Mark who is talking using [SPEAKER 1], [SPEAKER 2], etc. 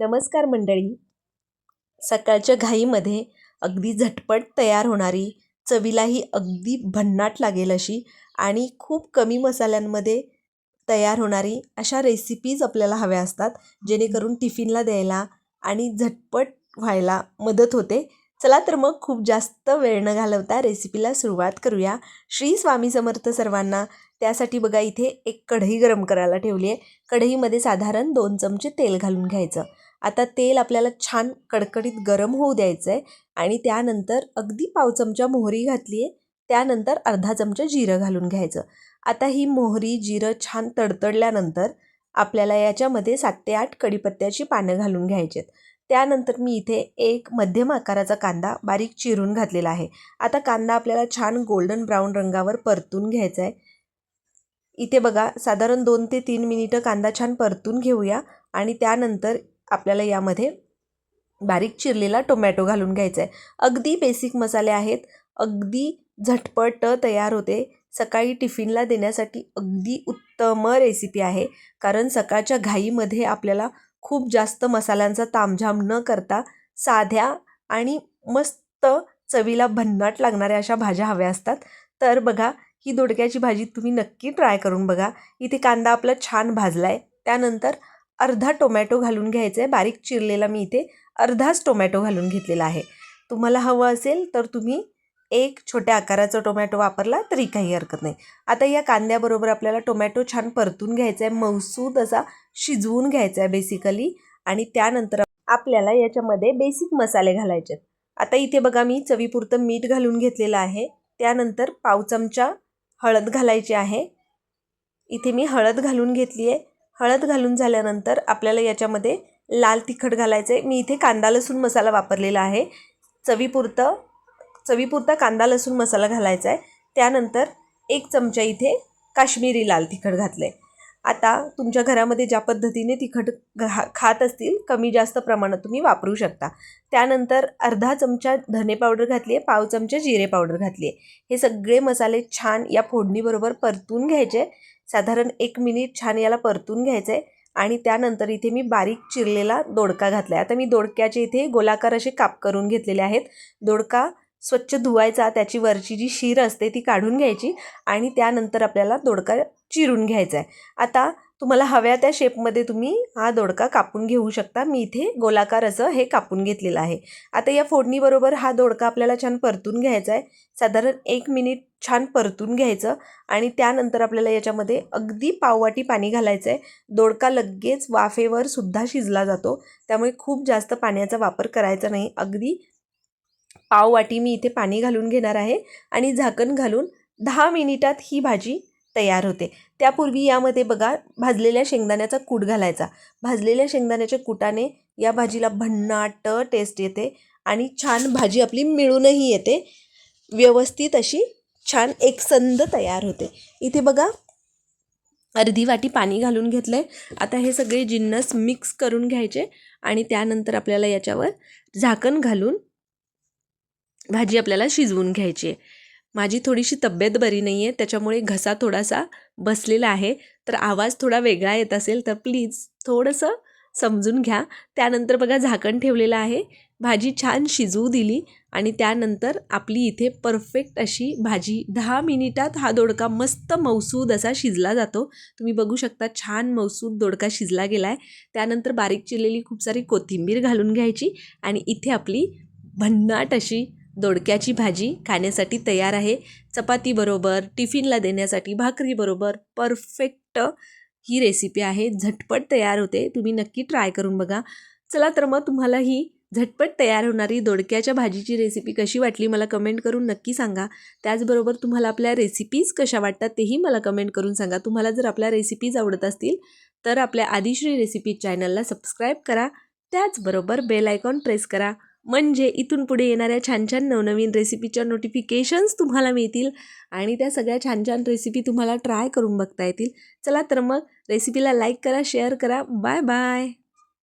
[SPEAKER 1] नमस्कार मंडळी. सकाळच्या घाईमध्ये अगदी झटपट तयार होणारी चवीलाही अगदी भन्नाट लागेल अशी आणि खूप कमी मसाल्यांमध्ये तयार होणारी अशा रेसिपीज आपल्याला हव्या असतात जेणेकरून टिफिनला द्यायला आणि झटपट व्हायला मदत होते. चला तर मग खूप जास्त वेळ न घालवता रेसिपीला सुरुवात करूया. श्री स्वामी समर्थ सर्वांना त्यासाठी बघा इथे एक कढई गरम करायला ठेवली आहे. कढईमध्ये साधारण दोन चमचे तेल घालून घ्यायचं. आता तेल आपल्याला छान कडकडीत गरम होऊ द्यायचं आहे आणि त्यानंतर अगदी पाव चमचा मोहरी घातली आहे त्यानंतर अर्धा चमचा जिरं घालून घ्यायचं. आता ही मोहरी जिरं छान तडतडल्यानंतर आपल्याला याच्यामध्ये सात ते आठ कडीपत्त्याची पानं घालून घ्यायची आहेत त्यानंतर मी इथे एक मध्यम आकाराचा कांदा बारीक चिरून घातलेला आहे. आता कांदा आपल्याला छान गोल्डन ब्राऊन रंगावर परतून घ्यायचा आहे इथे बघा साधारण दोन ते तीन मिनिटं कांदा छान परतून घेऊया आणि त्यानंतर आपल्याला यामध्ये बारीक चिरलेला टोमॅटो घालून घ्यायचा आहे अगदी बेसिक मसाले आहेत. अगदी झटपट तयार होते. सकाळी टिफिनला देण्यासाठी अगदी उत्तम रेसिपी आहे. कारण सकाळच्या घाईमध्ये आपल्याला खूप जास्त मसाल्यांचा तामझाम न करता साध्या आणि मस्त चवीला भन्नाट लागणाऱ्या अशा भाज्या हव्या असतात. तर बघा ही दोडक्याची भाजी तुम्ही नक्की ट्राय करून बघा. इथे कांदा आपला छान भाजला आहे त्यानंतर अर्धा टोमॅटो घालून घ्यायचा आहे बारीक चिरलेला मी इथे अर्धाच टोमॅटो घालून घेतलेला आहे. तुम्हाला हवं असेल तर तुम्ही एक छोट्या आकाराचा टोमॅटो वापरला तरी काही हरकत नाही. आता या कांद्याबरोबर आपल्याला टोमॅटो छान परतून घ्यायचा आहे मौसूद असा शिजवून घ्यायचा आहे बेसिकली आणि त्यानंतर आपल्याला याच्यामध्ये बेसिक मसाले घालायचे आहेत आता इथे बघा मी चवीपुरतं मीठ घालून घेतलेलं आहे. त्यानंतर पाव चमचा हळद घालायची आहे. इथे मी हळद घालून घेतली आहे हळद घालून झाल्यानंतर आपल्याला याच्यामध्ये लाल तिखट घालायचं आहे मी इथे कांदा लसूण मसाला वापरलेला आहे. चवीपुरतं चवीपुरता कांदा लसूण मसाला घालायचा आहे त्यानंतर एक चमचा इथे काश्मीरी लाल तिखट घातलं आहे आता तुमच्या घरामध्ये ज्या पद्धतीने तिखट घा खात असतील कमी जास्त प्रमाणात तुम्ही वापरू शकता. त्यानंतर अर्धा चमचा धने पावडर घातली आहे पाव चमचा जिरे पावडर घातली आहे हे सगळे मसाले छान या फोडणीबरोबर परतून घ्यायचे. साधारण एक मिनिट छान याला परतून घ्यायचं आहे आणि त्यानंतर इथे मी बारीक चिरलेला दोडका घातला आहे आता मी दोडक्याचे इथे गोलाकार असे काप करून घेतलेले आहेत. दोडका स्वच्छ धुवायचा त्याची वरची जी शीर असते ती काढून घ्यायची आणि त्यानंतर आपल्याला दोडका चिरून घ्यायचा आहे आता तुम्हाला हव्या त्या शेपमध्ये तुम्ही हा दोडका कापून घेऊ शकता. मी इथे गोलाकार असं हे कापून घेतलेलं आहे. आता या फोडणीबरोबर हा दोडका आपल्याला छान परतून घ्यायचा आहे साधारण एक मिनिट छान परतून घ्यायचं आणि त्यानंतर आपल्याला याच्यामध्ये अगदी पाववाटी पाणी घालायचं आहे दोडका लगेच वाफेवर सुद्धा शिजला जातो. त्यामुळे खूप जास्त पाण्याचा वापर करायचा नाही. अगदी पाववाटी मी इथे पाणी घालून घेणार आहे आणि झाकण घालून दहा मिनिटात ही भाजी तयार होते. त्यापूर्वी यामध्ये बघा भाजलेल्या शेंगदाण्याचा कूट घालायचा. भाजलेल्या शेंगदाण्याच्या कुटाने या भाजीला भन्नाट टेस्ट येते आणि छान भाजी आपली मिळूनही येते. व्यवस्थित अशी छान एकसंद तयार होते. इथे बघा अर्धी वाटी पाणी घालून घेतलं आहे आता हे सगळे जिन्नस मिक्स करून घ्यायचे आणि त्यानंतर आपल्याला याच्यावर झाकण घालून भाजी आपल्याला शिजवून घ्यायची आहे. माझी थोडीशी तब्येत बरी नाही आहे त्याच्यामुळे घसा थोडासा बसलेला आहे. तर आवाज थोडा वेगळा येत असेल तर प्लीज थोडंसं समजून घ्या. त्यानंतर बघा झाकण ठेवलेलं आहे. भाजी छान शिजवू दिली आणि त्यानंतर आपली इथे परफेक्ट अशी भाजी दहा मिनिटात हा दोडका मस्त मौसूद असा शिजला जातो. तुम्ही बघू शकता छान मौसूद दोडका शिजला गेला आहे त्यानंतर बारीक चिरलेली खूप सारी कोथिंबीर घालून घ्यायची आणि इथे आपली भन्नाट अशी दोडक्याची भाजी खाण्यासाठी तयार आहे. चपातीबरोबर टिफिनला देण्यासाठी भाकरीबरोबर परफेक्ट ही रेसिपी आहे. झटपट तयार होते. तुम्ही नक्की ट्राय करून बघा. चला तर मग तुम्हाला ही झटपट तयार होणारी दोडक्याच्या भाजीची रेसिपी कशी वाटली मला कमेंट करून नक्की सांगा. त्याचबरोबर तुम्हाला आपल्या रेसिपीज कशा वाटतात तेही मला कमेंट करून सांगा. तुम्हाला जर आपल्या रेसिपीज आवडत असतील तर आपल्या आदिश्री रेसिपी चॅनलला सबस्क्राईब करा. त्याचबरोबर बेल आयकॉन प्रेस करा. म्हणजे इथून पुढे येणाऱ्या छान छान नवनवीन रेसिपीच्या नोटिफिकेशन्स तुम्हाला मिळतील. आणि त्या सगळ्या छान छान रेसिपी तुम्हाला ट्राय करून बघता येतील. चला तर मग रेसिपीला लाईक करा शेअर करा. Bye bye